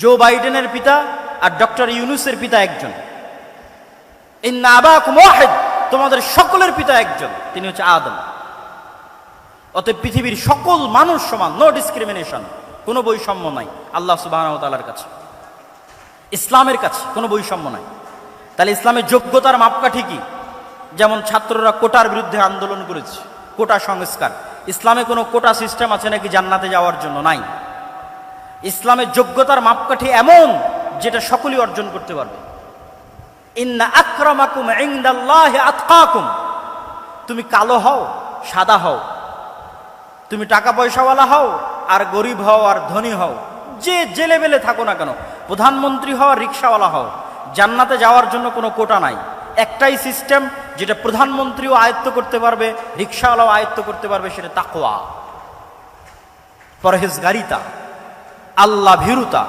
জো বাইডেনের পিতা আর ডক্টর ইউনুসের পিতা একজন। ইন্না আবাকুম ওয়াহিদ, তোমাদের সকলের পিতা একজন, তিনি হচ্ছে আদম। অতএব পৃথিবীর সকল মানুষ সমান নো ডিসক্রিমিনেশন কোনো বৈষম্য নাই, আল্লাহ সুবাহ তালার কাছে। ইসলামের কাছে কোনো বৈষম্য নাই। তাহলে ইসলামের যোগ্যতার মাপকাঠি কি? যেমন ছাত্ররা কোটার বিরুদ্ধে আন্দোলন করেছে, কোটা সংস্কার। ইসলামে কোনো কোটা সিস্টেম আছে নাকি জান্নাতে যাওয়ার জন্য? নাই। ইসলামের যোগ্যতার মাপকাঠি এমন যেটা সকলেই অর্জন করতে পারবে। ইন্না তুমি কালো হও, সাদা হও। তুমি টাকা পয়সাওয়ালা হও, আর গরিব হও, আর ধনী হও। যে যে লেভেলে থাকো না কেন, প্রধানমন্ত্রী হও রিক্সাওয়ালা হও। জান্নাতে যাওয়ার জন্য কোনো কোটা নাই। একটাই সিস্টেম যেটা প্রধানমন্ত্রীও আয়ত্ত করতে পারবে, রিক্সাওয়ালাও আয়ত্ত করতে পারবে, সেটা তাকোয়া পরহেজগারিতা। আল্লাহ ভীরুতা।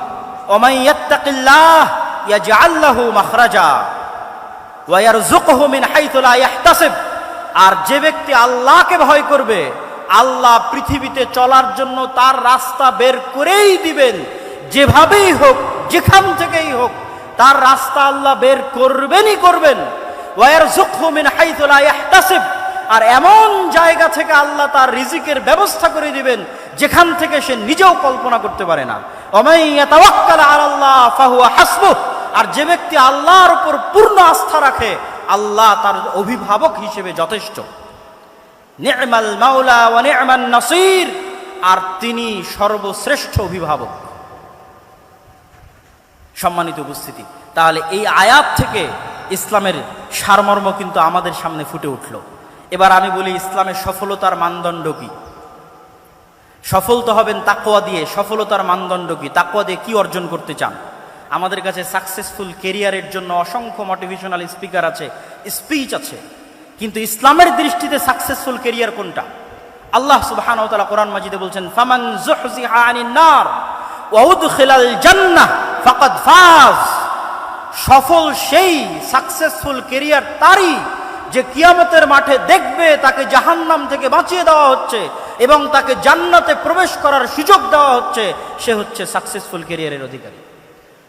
আর যে ব্যক্তি আল্লাহকে ভয় করবে, আল্লাহ পৃথিবীতে চলার জন্য তার রাস্তা বের করেই দিবেন। যেভাবেই হোক, যেখান থেকেই হোক, তার রাস্তা আল্লাহ বের করবেনই করবেন। ওয়া ইয়ারযুকুহু মিন হাইথু লা ইয়াহতাসিব আর এমন জায়গা থেকে আল্লাহ তার রিজিকের ব্যবস্থা করে দিবেন, যেখান থেকে সে নিজেও কল্পনা করতে পারে না। আর যে ব্যক্তি আল্লাহর উপর পূর্ণ আস্থা রাখে, আল্লাহ তার অভিভাবক হিসেবে যথেষ্ট। মাওলা ওয়া নি'মান নাসির। আর তিনি সর্বশ্রেষ্ঠ অভিভাবক। সম্মানিত উপস্থিতি, তাহলে এই আয়াত থেকে ইসলামের সারমর্ম কিন্তু আমাদের সামনে ফুটে উঠল। এবার আমি বলি, ইসলামের সফলতার মানদণ্ড কি? সফল তো হবেন তাকোয়া দিয়ে, সফলতার মানদণ্ড কি? তাকোয়া দিয়ে কি অর্জন করতে চান? আমাদের কাছে সাকসেসফুল কেরিয়ারের জন্য অসংখ্য মোটিভেশনাল স্পিকার আছে স্পিচ আছে। কিন্তু ইসলামের দৃষ্টিতে সাকসেসফুল কেরিয়ার কোনটা? আল্লাহ সুবহান ও তাআলা কোরআন মাজিদে বলছেন, ফামান নার ওয়া উদখিলাল জান্নাহ ফাকাদ ফাজ। সফল সেই সাকসেসফুল কেরিয়ার তারই যে কিয়ামতের মাঠে দেখবে, তাকে জাহান্নাম থেকে বাঁচিয়ে দেওয়া হচ্ছে এবং তাকে জান্নাতে প্রবেশ করার সুযোগ দেওয়া হচ্ছে, সে হচ্ছে সাকসেসফুল কেরিয়ারের অধিকারী।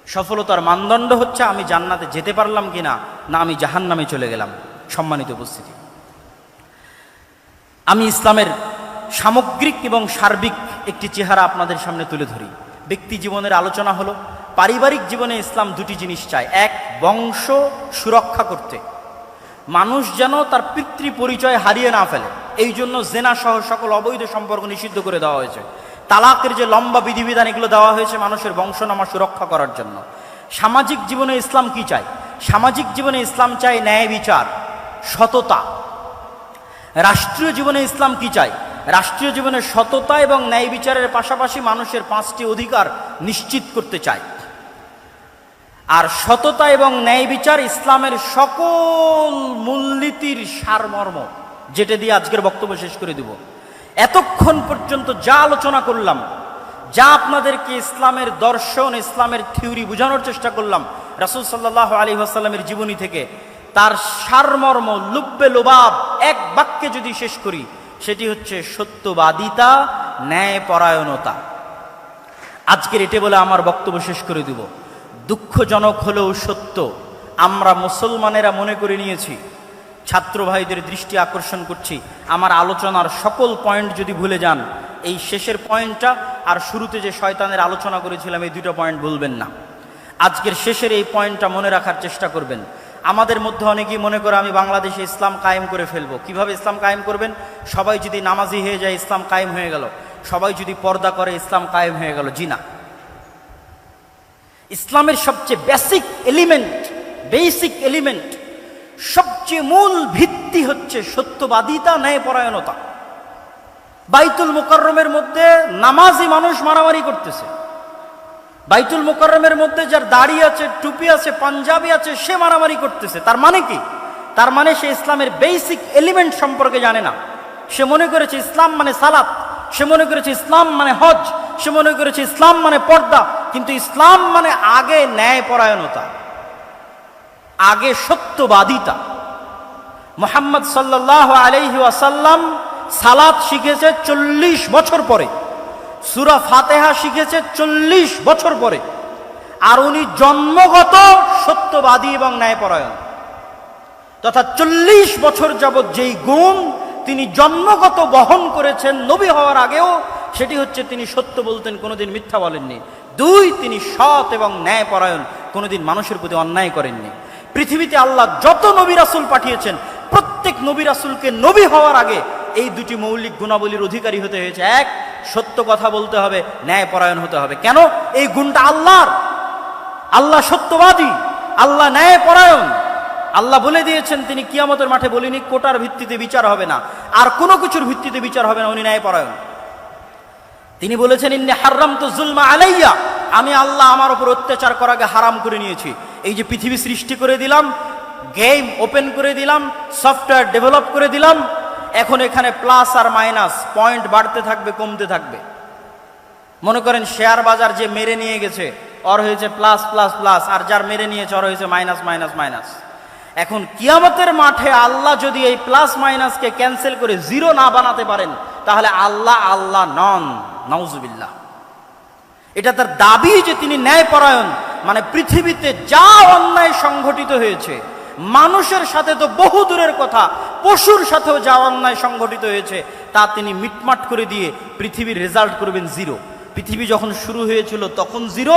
সফলতার মানদণ্ড হচ্ছে, আমি জান্নাতে যেতে পারলাম কিনা, না আমি জাহান্নামে চলে গেলাম। সম্মানিত উপস্থিতি। আমি ইসলামের সামগ্রিক এবং সার্বিক একটি চেহারা আপনাদের সামনে তুলে ধরি। ব্যক্তি জীবনের আলোচনা হলো, পারিবারিক জীবনে ইসলাম দুটি জিনিস চায়। এক, বংশ সুরক্ষা করতে। মানুষ যেন তার পিতৃ পরিচয় হারিয়ে না ফেলে। এই জন্য জেনা সহ সকল অবৈধ সম্পর্ক নিষিদ্ধ করে দেওয়া হয়েছে। তালাকের যে লম্বা বিধিবিধান, এগুলো দেওয়া হয়েছে মানুষের বংশনামা সুরক্ষা করার জন্য। সামাজিক জীবনে ইসলাম কি চায়? সামাজিক জীবনে ইসলাম চায় ন্যায় বিচার, সততা। রাষ্ট্রীয় জীবনে ইসলাম কি চায়? রাষ্ট্রীয় জীবনে সততা এবং ন্যায় বিচারের পাশাপাশি মানুষের পাঁচটি অধিকার নিশ্চিত করতে চায়। আর সততা এবং ন্যায় বিচার ইসলামের সকল মূলনীতির সারমর্ম, যেটা দিয়ে আজকের বক্তব্য শেষ করে দিব। এতক্ষণ পর্যন্ত যা আলোচনা করলাম, যা আপনাদেরকে ইসলামের দর্শন, ইসলামের থিওরি বোঝানোর চেষ্টা করলাম রাসুল সাল্লাহ আলী আসাল্লামের জীবনী থেকে, তার সারমর্ম, লুব্বে লোবাব এক বাক্যে যদি শেষ করি, সেটি হচ্ছে সত্যবাদিতা, ন্যায়পরায়ণতা। আজকের এটে বলে আমার বক্তব্য শেষ করে দিব। দুঃখজনক হলেও সত্য, আমরা মুসলমানেরা মনে করে নিয়েছি ছাত্র ভাইদের দৃষ্টি আকর্ষণ করছি, আমার আলোচনার সকল পয়েন্ট যদি ভুলে যান, এই শেষের পয়েন্টটা আর শুরুতে যে শয়তানের আলোচনা করেছিলাম, এই দুটো পয়েন্ট ভুলবেন না। আজকের শেষের এই পয়েন্টটা মনে রাখার চেষ্টা করবেন। আমাদের মধ্যে অনেকেই মনে করে আমি বাংলাদেশে ইসলাম কায়েম করে ফেলব। কীভাবে ইসলাম কায়েম করবেন? সবাই যদি নামাজি হয়ে যায়, ইসলাম কায়েম হয়ে গেল। সবাই যদি পর্দা করে, ইসলাম কায়েম হয়ে গেল। জি না। ইসলামের সবচেয়ে বেসিক এলিমেন্ট বেসিক এলিমেন্ট সবচেয়ে মূল ভিত্তি হচ্ছে সত্যবাদিতা, ন্যায়পরায়ণতা। বাইতুল মুকরমের মধ্যে নামাজি মানুষ মারামারি করতেছে। বাইতুল মুকরমের মধ্যে যার দাড়ি আছে, টুপি আছে, পাঞ্জাবি আছে, সে মারামারি করতেছে। তার মানে কি? তার মানে সে ইসলামের বেসিক এলিমেন্ট সম্পর্কে জানে না। সে মনে করেছে ইসলাম মানে সালাত, সে মনে করেছে ইসলাম মানে হজ, সে মনে করেছে ইসলাম মানে পর্দা। কিন্তু ইসলাম মানে আগে ন্যায়পরায়ণতা, আগে সত্যবাদিতা। মোহাম্মদ সাল্লাহ আলহি আসাল্লাম সালাত শিখেছে চল্লিশ বছর পরে, সুরা ফাতেহা শিখেছে চল্লিশ বছর পরে, আর উনি জন্মগত সত্যবাদী এবং ন্যায়পরায়ণ। তথা চল্লিশ বছর যাবৎ যেই গুণ তিনি জন্মগত বহন করেছেন নবী হওয়ার আগেও, সেটি হচ্ছে তিনি সত্য বলতেন, কোনোদিন মিথ্যা বলেননি। দুই তিনি সৎ এবং ন্যায়পরায়ণ, কোনোদিন মানুষের প্রতি অন্যায় করেননি। পৃথিবীতে আল্লাহ যত নবী রাসুল পাঠিয়েছেন, প্রত্যেক নবী রাসুলকে নবী হওয়ার আগে এই দুটি মৌলিক গুণাবলীর অধিকারী হতে হয়েছে। এক, সত্য কথা বলতে হবে, ন্যায়পরায়ণ হতে হবে। কেন? এই গুণটা আল্লাহর। আল্লাহ সত্যবাদী, আল্লাহ ন্যায়পরায়ণ। আল্লাহ বলে দিয়েছেন, তিনি কিয়ামতের মাঠে বলিনি, কোটার ভিত্তিতে বিচার হবে না। আর কোনো কিছুর ভিত্তিতে বিচার হবে না, উনি ন্যায়পরায়ণ। তিনি বলেছেন, ইন্নি হারাম তো জুলমা আলাইয়া। আমি আল্লাহ আমার উপর অত্যাচার করাকে হারাম করে নিয়েছি। এই যে পৃথিবী সৃষ্টি করে দিলাম, গেম ওপেন করে দিলাম, সফটওয়্যার ডেভেলপ করে দিলাম, এখন এখানে প্লাস আর মাইনাস, পয়েন্ট বাড়তে থাকবে, কমতে থাকবে। মনে করেন, শেয়ার বাজার যে মেরে নিয়ে গেছে, অর হয়েছে প্লাস প্লাস প্লাস, আর যার মেরে নিয়েছে ওর হয়েছে মাইনাস মাইনাস মাইনাস। এখন কিয়ামতের মাঠে আল্লাহ যদি এই প্লাস, মাইনাসকে ক্যান্সেল করে জিরো না বানাতে পারেন তাহলে আল্লাহ আল্লাহ নন নওজুবিল্লাহ এটা তার দাবি যে তিনি ন্যায়পরায়ণ মানে পৃথিবীতে যা অন্যায় সংঘটিত হয়েছে, মানুষের সাথে তো বহু দূরের কথা, পশুর সাথেও যা অন্যায় সংঘটিত হয়েছে, তা তিনি মিটমাট করে দিয়ে পৃথিবীর রেজাল্ট করবেন জিরো পৃথিবী যখন শুরু হয়েছিল তখন জিরো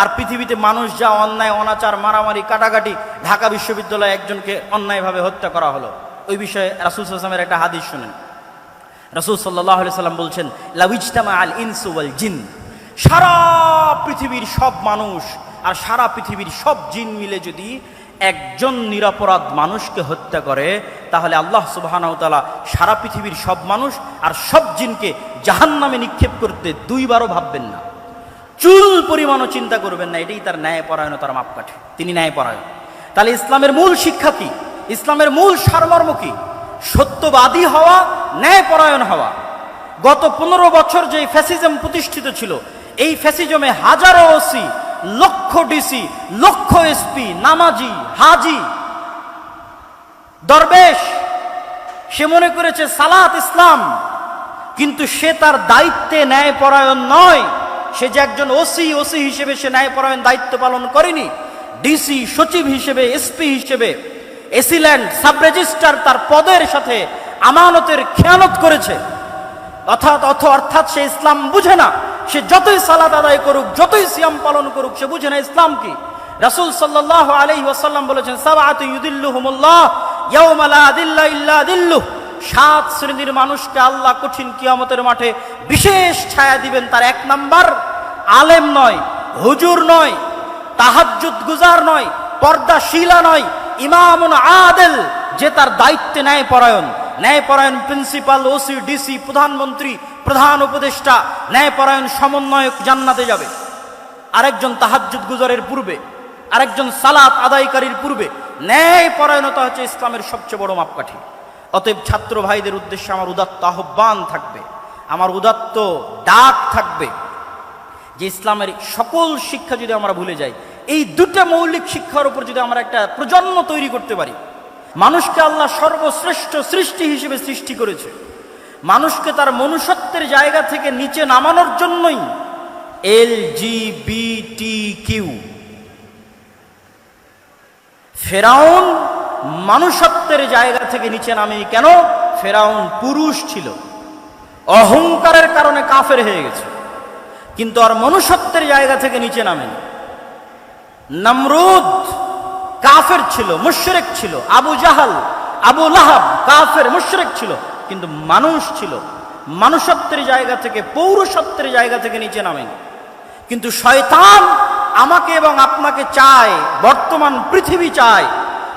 আর পৃথিবীতে মানুষ যা অন্যায়, অনাচার, মারামারি, কাটাকাটি, ঢাকা বিশ্ববিদ্যালয়ে একজনকে অন্যায়ভাবে হত্যা করা হলো। ওই বিষয়ে রাসুল সাল্লামের একটা হাদিস শুনেন। রসুল সাল্লাহ সাল্লাম বলছেন, লাউইজতামা আল ইনসু ওয়াল জিন। সারা পৃথিবীর সব মানুষ আর সারা পৃথিবীর সব জিন মিলে যদি একজন নিরাপরাধ মানুষকে হত্যা করে, তাহলে আল্লাহ সুবাহানাউতালা সারা পৃথিবীর সব মানুষ আর সব জিনকে জাহান নামে নিক্ষেপ করতে দুইবারও ভাববেন না। চুল পরিমাণও চিন্তা করবেন না, এটাই তার ন্যায়পরায়ণতার মাপকাঠি। তিনি ন্যায়পরায়ণ। তাহলে ইসলামের মূল শিক্ষা কি? ইসলামের মূল সারমর্ম কি? সত্যবাদী হওয়া, ন্যায়পরায়ণ হওয়া। গত পনেরো বছর যে ফ্যাসিজম প্রতিষ্ঠিত ছিল, এই ফ্যাসিজমে হাজারো ওসি, লক্ষ ডিসি, লক্ষ এসপি, নামাজি, হাজি, দরবেশ, সে মনে করেছে সালাত ইসলাম, কিন্তু সে তার দায়িত্বে ন্যায়পরায়ণ নয়। সে যে একজন ওসি ওসি হিসেবে সে ন্যায়পরায়ণ দায়িত্ব পালন করেনি। ডিসি, সচিব হিসেবে, এসপি হিসেবে এসিল্যান্ড সাব রেজিস্ট্রার তার পদের সাথে আমানতের খেয়ানত করেছে। অর্থাৎ অথ অর্থাৎ সে ইসলাম বুঝে না। সে যতই সালাদ আদায় করুক, যতই সিয়াম পালন করুক, সে বুঝে না ইসলাম কি। রাসূল সাল্লাল্লাহু আলাইহি ওয়াসাল্লাম বলেছেন সাত শ্রেণির মানুষকে আল্লাহ কঠিন কিয়ামতের মাঠে বিশেষ ছায়া দিবেন তার এক নাম্বার। আলেম নয়, হুজুর নয়, তাহাজ্জুদ গুজার নয় পর্দা পর্দাশীলা নয় ইমামুন আদেল, যে তার দায়িত্বে ন্যায় পরায়ণ ন্যায়পরায়ণ প্রিন্সিপাল, ওসি, ডিসি, প্রধানমন্ত্রী, প্রধান উপদেষ্টা, ন্যায়পরায়ণ সমন্বয়ক জান্নাতে যাবে। আরেকজন তাহাজ্জুদ গুজরের পূর্বে, আরেকজন সালাত আদায়কারীর পূর্বে ন্যায় পরায়ণতা হচ্ছে ইসলামের সবচেয়ে বড় মাপকাঠি। অতএব ছাত্র ভাইদের উদ্দেশ্যে আমার উদাত্ত আহ্বান থাকবে, আমার উদাত্ত ডাক থাকবে, যে ইসলামের সকল শিক্ষা যদি আমরা ভুলে যাই এই দুটা মৌলিক শিক্ষার উপর যদি আমরা একটা প্রজন্ম তৈরি করতে পারি, মানুষকে আল্লাহ সর্বশ্রেষ্ঠ সৃষ্টি হিসেবে সৃষ্টি করেছে। মানুষকে তার মনুষ্যত্বের জায়গা থেকে নিচে নামানোর জন্যই এল জি কিউ। ফেরাউন মানুষত্বের জায়গা থেকে নিচে নামে কেন? ফেরাউন পুরুষ ছিল। অহংকারের কারণে কাফের হয়ে গেছে। কিন্তু আর মনুষ্যত্বের জায়গা থেকে নিচে নামেনি। নমরুদ কাফের ছিল, মুশরেক ছিল, আবু জাহাল, আবু লাহাব কাফের, মুশরেক ছিল, কিন্তু মানুষ ছিল। মানুষত্বের জায়গা থেকে পৌরসত্বের জায়গা থেকে নিচে নামেনি। কিন্তু শয়তান আমাকে এবং আপনাকে চায়, বর্তমান পৃথিবী চায়,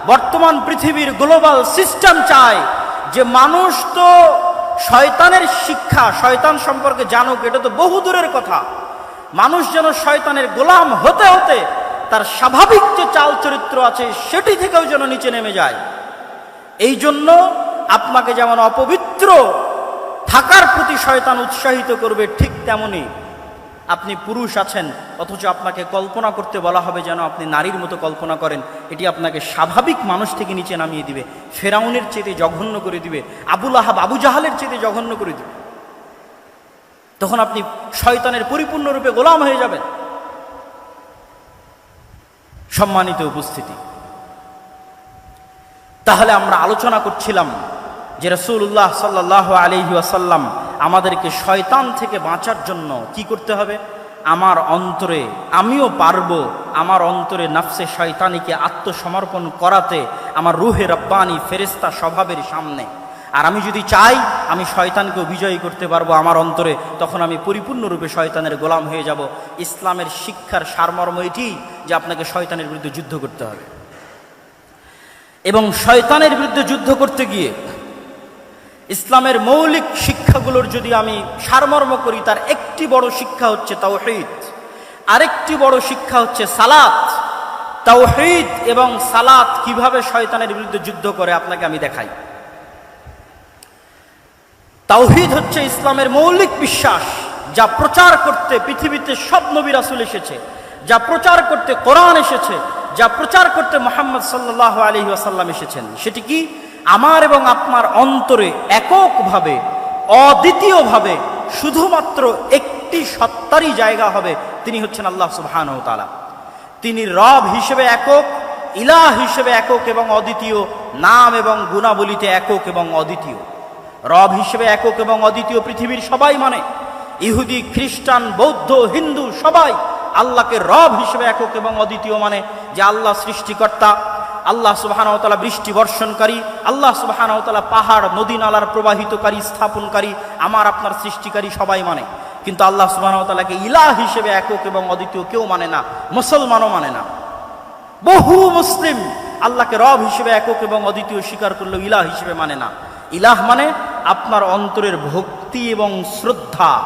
বর্তমান পৃথিবীর গ্লোবাল সিস্টেম চায় যে মানুষ তো শয়তানের শিক্ষা, শয়তান সম্পর্কে জানুক, এটা তো বহু দূরের কথা। মানুষ যেন শয়তানের গোলাম হতে হতে তার স্বাভাবিক যে চাল চরিত্র আছে, সেটি থেকেও যেন নিচে নেমে যায়। এই জন্য আপনাকে যেমন অপবিত্র থাকার প্রতি শয়তান উৎসাহিত করবে, ঠিক তেমনই আপনি পুরুষ আছেন, অথচ আপনাকে কল্পনা করতে বলা হবে যেন আপনি নারীর মতো কল্পনা করেন। এটি আপনাকে স্বাভাবিক মানুষ থেকে নিচে নামিয়ে দিবে, ফেরাউনের চেতে জঘন্য করে দিবে আবুল আহাব আবু জাহালের চেতে জঘন্য করে দিবে। তখন আপনি শয়তানের পরিপূর্ণরূপে গোলাম হয়ে যাবেন। সম্মানিত উপস্থিতি। তাহলে আমরা আলোচনা করছিলাম যে রসুল্লাহ সাল্লাহ আলহি আসাল্লাম আমাদেরকে শয়তান থেকে বাঁচার জন্য কি করতে হবে? আমার অন্তরে আমিও পারব আমার অন্তরে নাফসে শয়তানিকে আত্মসমর্পণ করাতে আমার রুহে রব্বানি ফেরেস্তা স্বভাবের সামনে। আর আমি যদি চাই, আমি শয়তানকে বিজয়ী করতে পারব আমার অন্তরে, তখন আমি পরিপূর্ণরূপে শয়তানের গোলাম হয়ে যাব। ইসলামের শিক্ষার সারমর্ম এটি যে আপনাকে শয়তানের বিরুদ্ধে যুদ্ধ করতে হবে। এবং শয়তানের বিরুদ্ধে যুদ্ধ করতে গিয়ে ইসলামের মৌলিক শিক্ষাগুলোর যদি আমি সারমর্ম করি, তার একটি বড় শিক্ষা হচ্ছে তাওহিদ। আরেকটি বড় শিক্ষা হচ্ছে সালাত। তাওহিদ এবং সালাত কীভাবে শয়তানের বিরুদ্ধে যুদ্ধ করে, আপনাকে আমি দেখাই। তাওহিদ হচ্ছে ইসলামের মৌলিক বিশ্বাস যা প্রচার করতে পৃথিবীতে সব নবী রাসুল এসেছে, যা প্রচার করতে কোরআন এসেছে, যা প্রচার করতে মোহাম্মদ সাল্লাহ আলহি আসাল্লাম এসেছেন। সেটি কি? আমার এবং আপনার অন্তরে এককভাবে, অদ্বিতীয়ভাবে শুধুমাত্র একটি সত্তারই জায়গা হবে, তিনি হচ্ছেন আল্লাহ সুবহান তালা তিনি রব হিসেবে একক, ইলাহ হিসেবে একক এবং অদ্বিতীয়, নাম এবং গুণাবলিতে একক এবং অদ্বিতীয়। রব হিসেবে একক এবং অদ্বিতীয় পৃথিবীর সবাই মানে। ইহুদি, খ্রিস্টান, বৌদ্ধ, হিন্দু সবাই আল্লাহকে রব হিসেবে একক এবং অদ্বিতীয় মানে যে আল্লাহ সৃষ্টিকর্তা, আল্লাহ সুবাহানতালা বৃষ্টি বর্ষণকারী, আল্লাহ সুবাহানতালা পাহাড়, নদী নালার প্রবাহিতকারী, স্থাপনকারী, আমার, আপনার সৃষ্টিকারী সবাই মানে। কিন্তু আল্লাহ সুবাহানতালাকে ইলাহ হিসেবে একক এবং অদ্বিতীয় কেউ মানে না, মুসলমানও মানে না। বহু মুসলিম আল্লাহকে রব হিসেবে একক এবং অদ্বিতীয় স্বীকার করলেও ইলাহ হিসেবে মানে না। ইলাহ মানে আপনার অন্তরের ভক্তি এবং শ্রদ্ধা।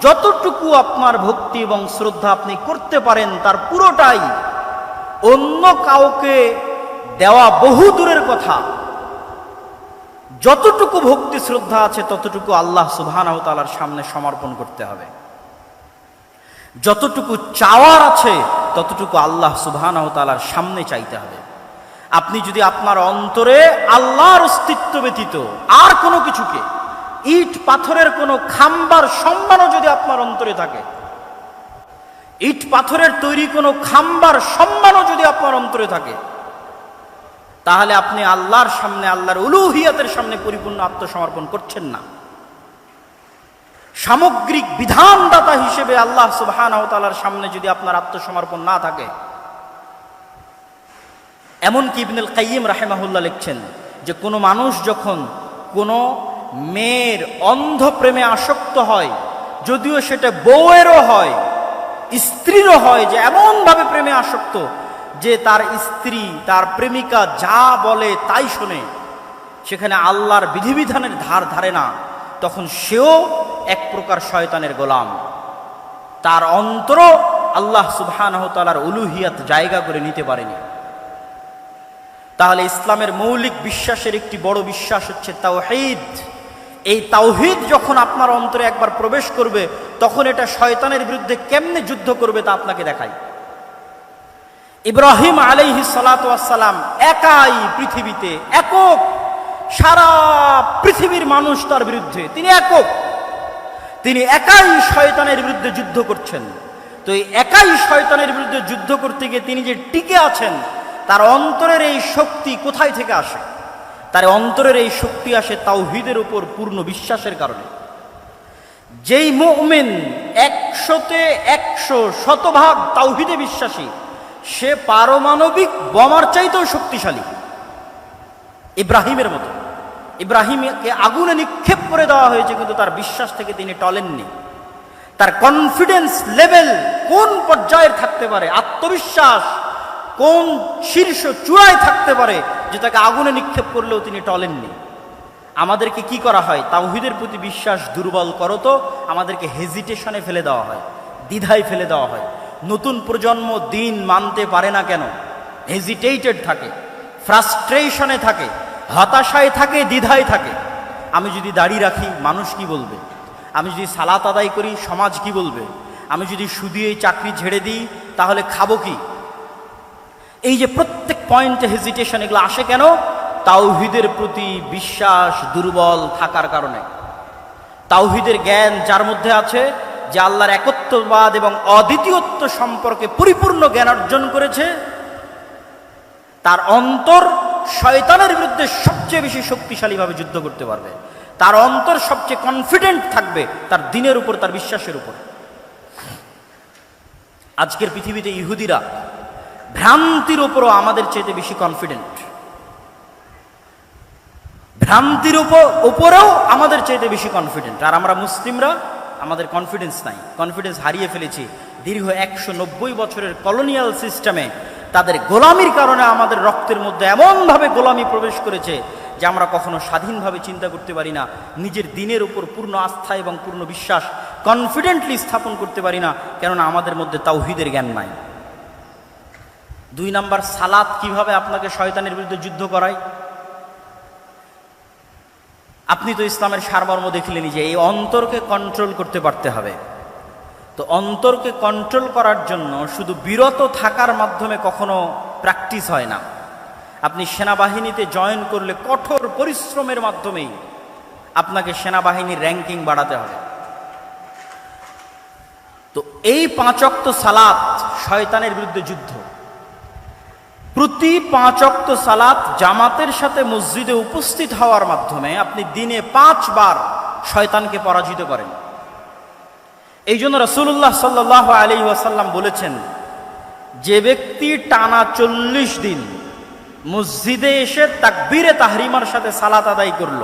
যতটুকু আপনার ভক্তি এবং শ্রদ্ধা আপনি করতে পারেন, তার পুরোটাই অন্য কাউকে দেওয়া বহু দূরের কথা। যতটুকু ভক্তি শ্রদ্ধা আছে, ততটুকু আল্লাহ সুবহানাহু সামনে সমর্পণ করতে হবে। যতটুকু চাওয়ার আছে, ততটুকু আল্লাহ সুবহানাহু তাআলার সামনে চাইতে হবে। আপনি যদি আপনার অন্তরে আল্লাহর অস্তিত্ব ব্যতীত আর কোনো কিছুকে, ইট, পাথরের কোনো খাম্বার সম্মানও যদি আপনার অন্তরে থাকে, ইট, পাথরের তৈরি কোনো খাম্বার সম্মানও যদি আপনার অন্তরে থাকে, তাহলে আপনি আল্লাহর সামনে, আল্লাহর উলুহিয়াতের সামনে পরিপূর্ণ আত্মসমর্পণ করছেন না। সামগ্রিক বিধানদাতা হিসেবে আল্লাহ সুবাহানার সামনে যদি আপনার আত্মসমর্পণ না থাকে এমনকি ইবনুল কাইম রাহেমাহুল্লাহ লিখছেন যে কোনো মানুষ যখন কোনো মেয়ের অন্ধ প্রেমে আসক্ত হয়, যদিও সেটা বউয়েরও হয়, স্ত্রীরও হয় যে এমনভাবে প্রেমে আসক্ত যে তার স্ত্রী, তার প্রেমিকা যা বলে তাই শোনে, সেখানে আল্লাহর বিধিবিধানের ধার ধারে না, তখন সেও এক প্রকার শয়তানের গোলাম। তার অন্তর আল্লাহ সুবহানাহ তালার উলুহিয়াত জায়গা করে নিতে পারেনি। তাহলে ইসলামের মৌলিক বিশ্বাসের একটি বড় বিশ্বাস হচ্ছে তাওহিদ। এই তাওহিদ যখন আপনার অন্তরে একবার প্রবেশ করবে, তখন এটা শয়তানের বিরুদ্ধে কেমনে যুদ্ধ করবে তা আপনাকে দেখাই। ইব্রাহিম আলাইহি সালাম একাই পৃথিবীতে একক। সারা পৃথিবীর মানুষ তার বিরুদ্ধে, তিনি একক। তিনি একাই শয়তানের বিরুদ্ধে যুদ্ধ করছেন। তো এই একাই শয়তানের বিরুদ্ধে যুদ্ধ করতে গিয়ে তিনি যে টিকে আছেন তার অন্তরের এই শক্তি কোথায় থেকে আসে? তার অন্তরের এই শক্তি আসে তাওহিদের উপর পূর্ণ বিশ্বাসের কারণে। যেই মুমিন একশোতে একশো শতভাগ তাওহিদে বিশ্বাসী, সে পারমাণবিক বোমার চাইতেও শক্তিশালী। ইব্রাহিমের মতো। ইব্রাহিমকে আগুনে নিক্ষেপ করে দেওয়া হয়েছে, কিন্তু তার বিশ্বাস থেকে তিনি টলেননি। তার কনফিডেন্স লেভেল কোন পর্যায়ের থাকতে পারে? আত্মবিশ্বাস কোন শীর্ষ চূড়ায় থাকতে পারে যে তাকে আগুনে নিক্ষেপ করলেও তিনি টলেননি? আমাদেরকে কি করা হয়? তাওহিদের প্রতি বিশ্বাস দুর্বল করো তো আমাদেরকে হেজিটেশনে ফেলে দেওয়া হয়, দ্বিধায় ফেলে দেওয়া হয়। নতুন প্রজন্ম দিন মানতে পারে না কেন? হেজিটেটেড থাকে ফ্রাস্ট্রেশনে থাকে, হতাশায় থাকে, দ্বিধায় থাকে। আমি যদি দাড়ি রাখি, মানুষ কি বলবে? আমি যদি সালাত আদায় করি, সমাজ কি বলবে? আমি যদি সুদিয়ে চাকরি ছেড়ে দিই, তাহলে খাব কি? এই যে প্রত্যেক পয়েন্টে হেজিটেশন এগুলো আসে কেন? তাওহিদের প্রতি বিশ্বাস দুর্বল থাকার কারণে। তাওহিদের জ্ঞান যার মধ্যে আছে? যে আল্লাহর একত্ববাদ এবং অদ্বিতীয়ত্ব সম্পর্কে পরিপূর্ণ জ্ঞান অর্জন করেছে। তার অন্তর শয়তানের বিরুদ্ধে সবচেয়ে বেশি শক্তিশালীভাবে যুদ্ধ করতে পারবে। তার অন্তর সবচেয়ে কনফিডেন্ট থাকবে তার দিনের উপর, তার বিশ্বাসের উপর। আজকের পৃথিবীতে ইহুদিরা ভ্রান্তির উপরও আমাদের চাইতে বেশি কনফিডেন্ট ভ্রান্তির উপরেও আমাদের চাইতে বেশি কনফিডেন্ট আর আমরা মুসলিমরা, আমাদের কনফিডেন্স নাই। কনফিডেন্স হারিয়ে ফেলেছি। দীর্ঘ একশো নব্বই বছরের কলোনিয়াল সিস্টেমে তাদের গোলামির কারণে আমাদের রক্তের মধ্যে এমনভাবে গোলামি প্রবেশ করেছে যে আমরা কখনো স্বাধীনভাবে চিন্তা করতে পারি না। নিজের দিনের উপর পূর্ণ আস্থা এবং পূর্ণ বিশ্বাস কনফিডেন্টলি স্থাপন করতে পারি না। কেননা আমাদের মধ্যে তাওহিদের জ্ঞান নাই। দুই নাম্বার সালাত কীভাবে আপনাকে শয়তানের বিরুদ্ধে যুদ্ধ করায়? আপনি তো ইসলামের সারমর্ম দেখলেনি যে এই অন্তরকে কন্ট্রোল করতে পারতে হবে। তো অন্তরকে কন্ট্রোল করার জন্য শুধু বিরত থাকার মাধ্যমে কখনো প্র্যাকটিস হয় না। আপনি সেনাবাহিনীতে জয়েন করলে কঠোর পরিশ্রমের মাধ্যমেই আপনাকে সেনাবাহিনীর র্যাঙ্কিং বাড়াতে হবে। তো এই পাঁচক্ত সালাত শয়তানের বিরুদ্ধে যুদ্ধ। প্রতি পাঁচ অক্ত সালাত জামাতের সাথে মসজিদে উপস্থিত হওয়ার মাধ্যমে আপনি দিনে পাঁচবার শয়তানকে পরাজিত করেন। এই জন্য রসুল্লাহ সাল্লাহ আলি ওয়াসাল্লাম বলেছেন, যে ব্যক্তি টানা চল্লিশ দিন মসজিদে এসে তাকবীরে তাহরিমার সাথে সালাত আদায় করল,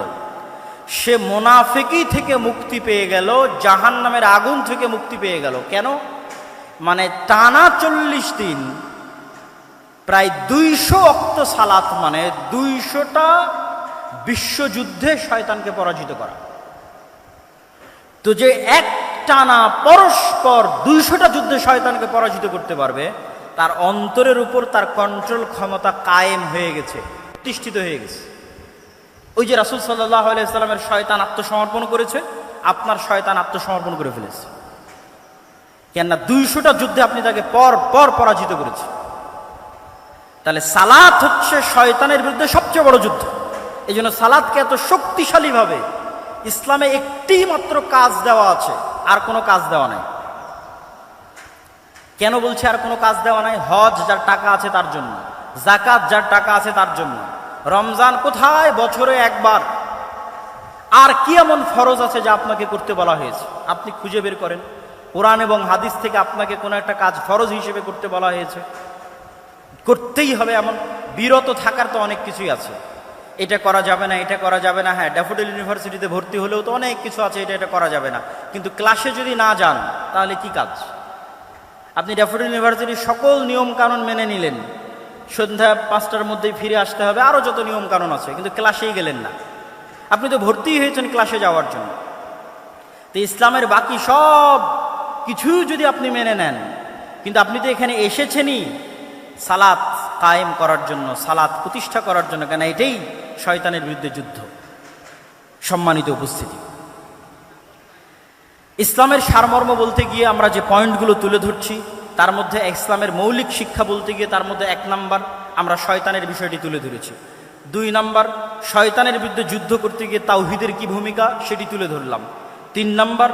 সে মোনাফেকি থেকে মুক্তি পেয়ে গেল জাহান নামের আগুন থেকে মুক্তি পেয়ে গেল। কেন? মানে টানা চল্লিশ দিন প্রায় দুইশো অক্ত সালাত মানে দুইশোটা বিশ্বযুদ্ধে শয়তানকে পরাজিত করা। তো যে এক টানা পরস্পর দুইশোটা যুদ্ধে শয়তানকে পরাজিত করতে পারবে, তার অন্তরের উপর তার কন্ট্রোল ক্ষমতা কায়েম হয়ে গেছে, প্রতিষ্ঠিত হয়ে গেছে। ওই যে রাসুল সাল্লাহ আলাইস্লামের শয়তান আত্মসমর্পণ করেছে, আপনার শয়তান আত্মসমর্পণ করে ফেলেছে। কেননা দুইশোটা যুদ্ধে আপনি তাকে পর পর পরাজিত করেছে। তাহলে সালাত হচ্ছে শয়তানের বিরুদ্ধে সবচেয়ে বড় যুদ্ধ। এই জন্য সালাদকে এত শক্তিশালীভাবে ইসলামে একটি মাত্র কাজ দেওয়া আছে, আর কোনো কাজ দেওয়া নাই। কেন বলছে আর কোনো কাজ দেওয়া নাই? হজ যার টাকা আছে তার জন্য জাকাত যার টাকা আছে তার জন্য। রমজান কোথায়? বছরে একবার। আর কি এমন ফরজ আছে যা আপনাকে করতে বলা হয়েছে? আপনি খুঁজে বের করেন। কোরআন এবং হাদিস থেকে আপনাকে কোনো একটা কাজ ফরজ হিসেবে করতে বলা হয়েছে। করতেই হবে এমন। বিরত থাকার তো অনেক কিছুই আছে। এটা করা যাবে না, এটা করা যাবে না হ্যাঁ ড্যাফোডিল ইউনিভার্সিটিতে ভর্তি হলেও তো অনেক কিছু আছে, এটা এটা করা যাবে না। কিন্তু ক্লাসে যদি না যান, তাহলে কি কাজ? আপনি ড্যাফোডিল ইউনিভার্সিটির সকল নিয়ম কানুন মেনে নিলেন। সন্ধ্যা পাঁচটার মধ্যেই ফিরে আসতে হবে, আরও যত নিয়ম কানুন আছে, কিন্তু ক্লাসেই গেলেন না। আপনি তো ভর্তিই হয়েছেন ক্লাসে যাওয়ার জন্য। তো ইসলামের বাকি সব কিছু যদি আপনি মেনে নেন, কিন্তু আপনি তো এখানে এসেছেনই সালাত কায়েম করার জন্য, সালাত প্রতিষ্ঠা করার জন্য কেন? এটাই শয়তানের বিরুদ্ধে যুদ্ধ। সম্মানিত উপস্থিতি। ইসলামের সারমর্ম বলতে গিয়ে আমরা যে পয়েন্টগুলো তুলে ধরছি, তার মধ্যে ইসলামের মৌলিক শিক্ষা বলতে গিয়ে তার মধ্যে এক নাম্বার আমরা শয়তানের বিষয়টি তুলে ধরেছি। দুই নাম্বার, শয়তানের বিরুদ্ধে যুদ্ধ করতে গিয়ে তাওহিদের কি ভূমিকা, সেটি তুলে ধরলাম। তিন নাম্বার,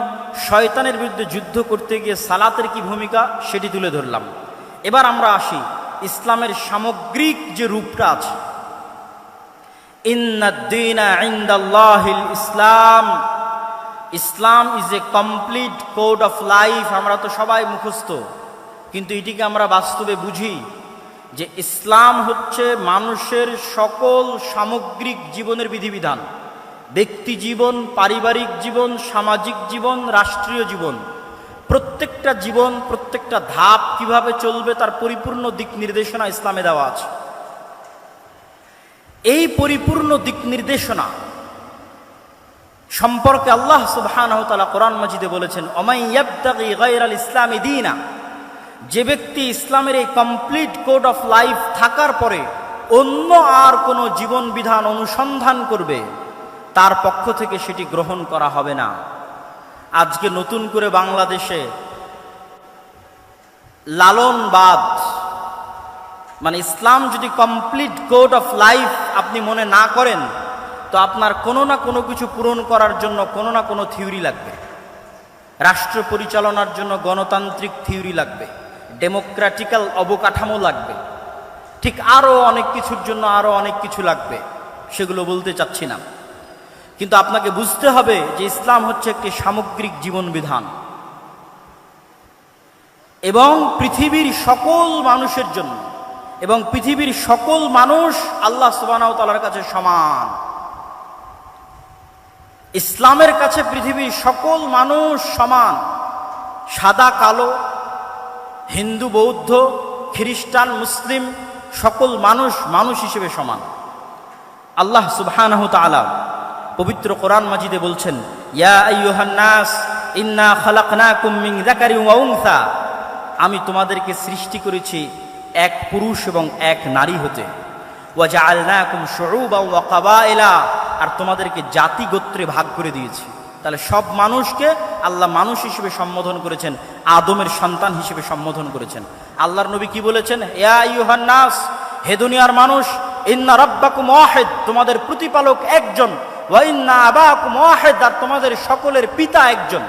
শয়তানের বিরুদ্ধে যুদ্ধ করতে গিয়ে সালাতের কি ভূমিকা, সেটি তুলে ধরলাম। এবার আমরা আসি ইসলামের সামগ্রিক যে রূপটা আছে। ইসলাম। Islam is a complete code of life আমরা তো সবাই মুখস্থ। কিন্তু এটিকে আমরা বাস্তবে বুঝি যে ইসলাম হচ্ছে মানুষের সকল সামগ্রিক জীবনের বিধিবিধান। ব্যক্তি জীবন, পারিবারিক জীবন, সামাজিক জীবন, রাষ্ট্রীয় জীবন। প্রত্যেকটা জীবন, প্রত্যেকটা ধাপ কীভাবে চলবে তার পরিপূর্ণ দিক নির্দেশনা ইসলামে দেওয়া আছে। এই পরিপূর্ণ দিক নির্দেশনা সম্পর্কে আল্লাহ সুবহান কোরআন মজিদে বলেছেন আল ইসলামী দিনা যে ব্যক্তি ইসলামের এই কমপ্লিট কোড অফ লাইফ থাকার পরে অন্য আর কোনো জীবন বিধান অনুসন্ধান করবে, তার পক্ষ থেকে সেটি গ্রহণ করা হবে না। আজকে নতুন করে বাংলাদেশে লালনবাদ মানে ইসলাম যদি কমপ্লিট কোড অফ লাইফ আপনি মনে না করেন, তো আপনার কোনো না কোনো কিছু পূরণ করার জন্য কোনো না কোনো থিওরি লাগবে। রাষ্ট্র পরিচালনার জন্য গণতান্ত্রিক থিওরি লাগবে। ডেমোক্রেটিক্যাল অবকাঠামো লাগবে। ঠিক আরও অনেক কিছুর জন্য আরও অনেক কিছু লাগবে। সেগুলো বলতে চাচ্ছি না। কিন্তু আপনাকে বুঝতে হবে যে ইসলাম হচ্ছে একটি সামগ্রিক জীবন বিধান এবং পৃথিবীর সকল মানুষের জন্য, এবং পৃথিবীর সকল মানুষ আল্লাহ সুবাহ তালার কাছে সমান। ইসলামের কাছে পৃথিবীর সকল মানুষ সমান। সাদা, কালো, হিন্দু, বৌদ্ধ, খ্রিস্টান, মুসলিম, সকল মানুষ মানুষ হিসেবে সমান। আল্লাহ সুবহানাহু তাআলা পবিত্র কোরআন মাজিদে বলছেন ইন্না আমি তোমাদেরকে সৃষ্টি করেছি এক পুরুষ এবং এক নারী হতে। ওয়া আর তোমাদেরকে জাতি গোত্রে ভাগ করে দিয়েছি। তাহলে সব মানুষকে আল্লাহ মানুষ হিসেবে সম্বোধন করেছেন, আদমের সন্তান হিসেবে সম্বোধন করেছেন। আল্লাহর নবী কি বলেছেন? ইয়া হে দুনিয়ার মানুষ, ইন্না রাব্বাকুম ওয়াহিদ। তোমাদের প্রতিপালক একজন ওয়া ইন্না আবাকুম ওয়াহিদ আর তোমাদের সকলের পিতা একজন।